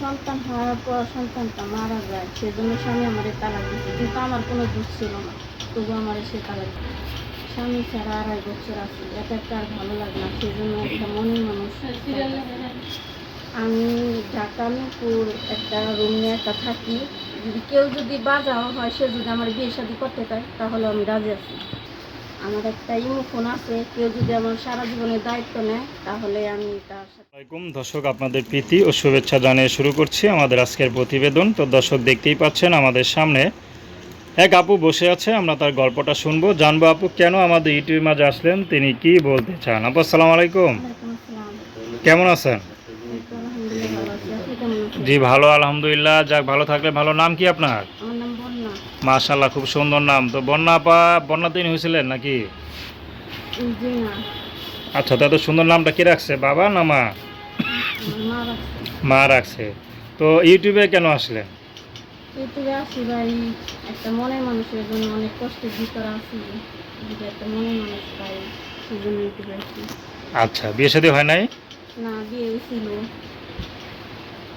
সন্তান হওয়ার পর সন্তানটা মারা যায়, সেজন্য স্বামী আমার তালাক দিচ্ছে কিন্তু আমার কোনো দোষ ছিল না। তবু আমার সে তালাক স্বামী ছাড়া আড়াই বছর আছে। এটা একটা আর ভালো লাগে না। সেজন্য একটা মনের মানুষ আমি ঢাকা মিরপুর একটা রুম নিয়ে একটা থাকি। কেউ যদি বাজা হয়, সে যদি আমার বিয়ে শাদি করতে চায়, তাহলে আমি রাজি আছি। আমার একটা ইমো আছে কেউ যদি আমার সারা জীবনের দায়িত্ব নেয় তাহলে আমি তার সাথে আসসালামাইকুম দর্শক আপনাদের প্রীতি ও শুভেচ্ছা জানিয়ে শুরু করছি আমাদের আজকের প্রতিবেদন। তো দর্শক দেখতেই পাচ্ছেন আমাদের সামনে এক আপু বসে আছে আমরা তার গল্পটা শুনব। জানব আপু কেন আমাদের ইউটিউবের মাঝে আসলেন তিনি কি বলতে চান? আপু আসসালামু আলাইকুম। কেমন আছেন? জি ভালো আলহামদুলিল্লাহ। যাক ভালো থাকলে ভালো। নাম কি আপনার? মাশাল্লাহ খুব সুন্দর নাম। তো বন্যা আপা বন্যা তিনি হয়েছিলেন নাকি? আচ্ছা তো সুন্দর নামটা কি রাখছে বাবা না মা? মা রাখছে। তো ইউটিউবে কেন আসলেন? ইউটিউবে আসি ভাই একটা মনের মানুষের জন্য অনেক কষ্টের ভিতরে আছি। যদি একটা মনের মানুষ পাই সেই জন্য ইউটিউবে আসি। আচ্ছা বিয়ে শাদী হয় নাই? না বিয়ে হয়েছিল।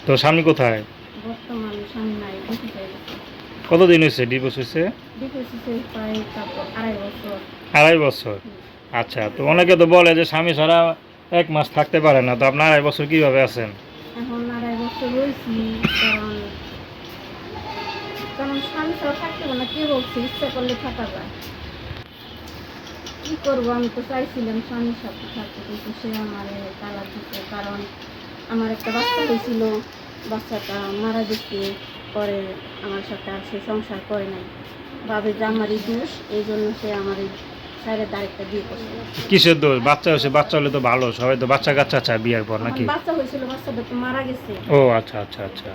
তো স্বামী কোথায়? বর্তমান স্বামী নাই কতদিন হয়েছে? ডিভোর্স হয়েছে? আড়াই বছর। আচ্ছা তো অনেকে তো বলে যে স্বামী ছাড়া এক মাস থাকতে পারে না তো আপনার আড়াই বছর কীভাবে আছেন? এখন আড়াই বছর রয়েছি কারণ স্বামী ছাড়া থাকতে না কে বলছে? ইচ্ছা করলে থাকা যায়। কি করব? আমি তো চাইছিলাম স্বামীর সাথে থাকতে কিন্তু সে আমার দিতে কারণ আমার একটা বাচ্চা হয়েছিল বাচ্চাটা মারা গেছে। পরে আমার সাথে আর সে সংসার করে নাই। ভাবে যে আমারই দোষ এই জন্য সে আমার এই সাইডে তারিখটা বিয়ে করছে। কিসের দোষ? বাচ্চা হয়েছে বাচ্চা হলে তো ভালো সবাই তো বাচ্চা কাচ্চা চায় বিয়ের পর নাকি? বাচ্চা হয়েছিল বাচ্চাটা তো মারা গেছে। ও আচ্ছা আচ্ছা আচ্ছা।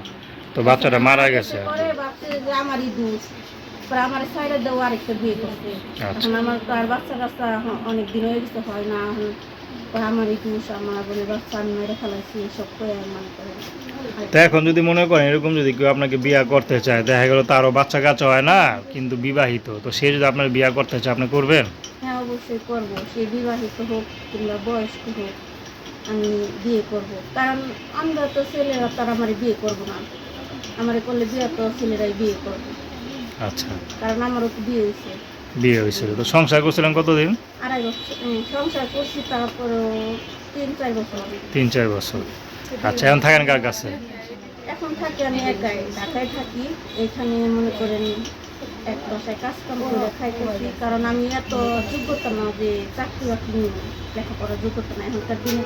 তো বাচ্চাটা মারা গেছে পরে ভাবছে যে আমারই দোষ। পরে আমার সাইডে দেওয়া আরেকটা বিয়ে করছে। আচ্ছা। এখন আমার তো আর বাচ্চা কাচ্চা অনেক দিন হয়ে গেছে হয় না এখন। পরে আমারই দোষ আমার বলে বাচ্চা আমি মেরে ফেলাইছি এসব করে মনে করে। তো এখন যদি মনে করেন এরকম যদি কেউ আপনাকে বিয়ে করতে চায় দেখা গেল তারও বাচ্চা কাচ্চা হয় না কিন্তু বিবাহিত তো সে যদি আপনার বিয়ে করতে চায় আপনি করবেন? হ্যাঁ অবশ্যই করব। সে বিবাহিত হোক কিংবা বয়স্ক হোক আমি বিয়ে করব। কারণ আমরা তো ছেলেরা তার আমার বিয়ে করব না। আমার করলে বিয়ে তো ছেলেরাই বিয়ে করবে। আচ্ছা। কারণ আমারও তো বিয়ে হয়েছে। বিয়ে হয়েছিল তো। সংসার করছিলেন কতদিন? আড়াই বছর। সংসার করছি তারপরেও তিন চার বছর তিন চার বছর। আচ্ছা এখন থাকেন কার কাছে? এখন থাকি আমি একাই। ঢাকায় থাকি। এখানে মনে করেন এক বাসায় কাজ কাম করে খাইতেছি। কারণ আমি এত যোগ্যতা না যে চাকরি বাকরি লেখাপড়ার যোগ্যতা না এখনকার দিনে।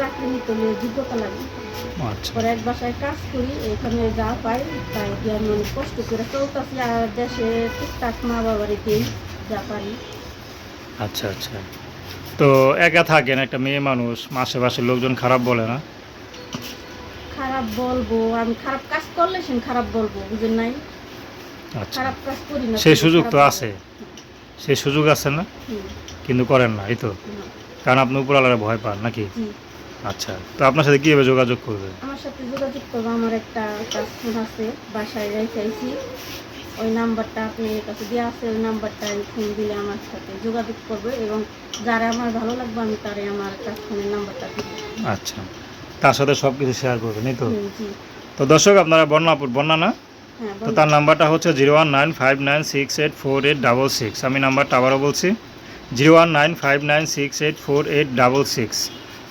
চাকরি নিতে হলে যোগ্যতা লাগে। আচ্ছা। পরে এক বাসায় কাজ করি এখানে যা পাই তাই দিয়ে আমি অনেক কষ্ট করে চলতেছি। আর দেশে টুকটাক মা বাবারই দিই যা পারি। আচ্ছা আচ্ছা। তো একা থাকেন একটা মেয়ে মানুষ আশেপাশের লোকজন খারাপ বলে না? খারাপ বলব আমি খারাপ কাজ করলে সে খারাপ বলব বুঝেন নাই? আচ্ছা। খারাপ কাজ করি না সেই সুযোগ তো আছে। সেই সুযোগ আছে না? কিন্তু করেন না এই তো। কারণ আপনি উপরালারে ভয় পান নাকি? আচ্ছা। তো আপনার সাথে কীভাবে যোগাযোগ করবে? আমার সাথে যোগাযোগ করব আমার একটা কাস্টমার আছে বাসায় রেখেছি ওই নাম্বারটা আপনার কাছে দেওয়া আছে ওই নাম্বারটা ফোন দিলে আমার সাথে যোগাযোগ করবে এবং যারা আমার ভালো লাগবে আমি তারে আমার কাস্টমারের নাম্বারটা দিব। আচ্ছা। তার সাথে সব কিছু শেয়ার করবেন এই তো? জি। তো দর্শক আপনারা বন্যাপুর বন্যা না? হ্যাঁ তো তার নাম্বারটা হচ্ছে zero one nine five nine six eight four eight double six. আমি নাম্বারটা আবারও বলছি zero one nine five nine six eight four eight double six.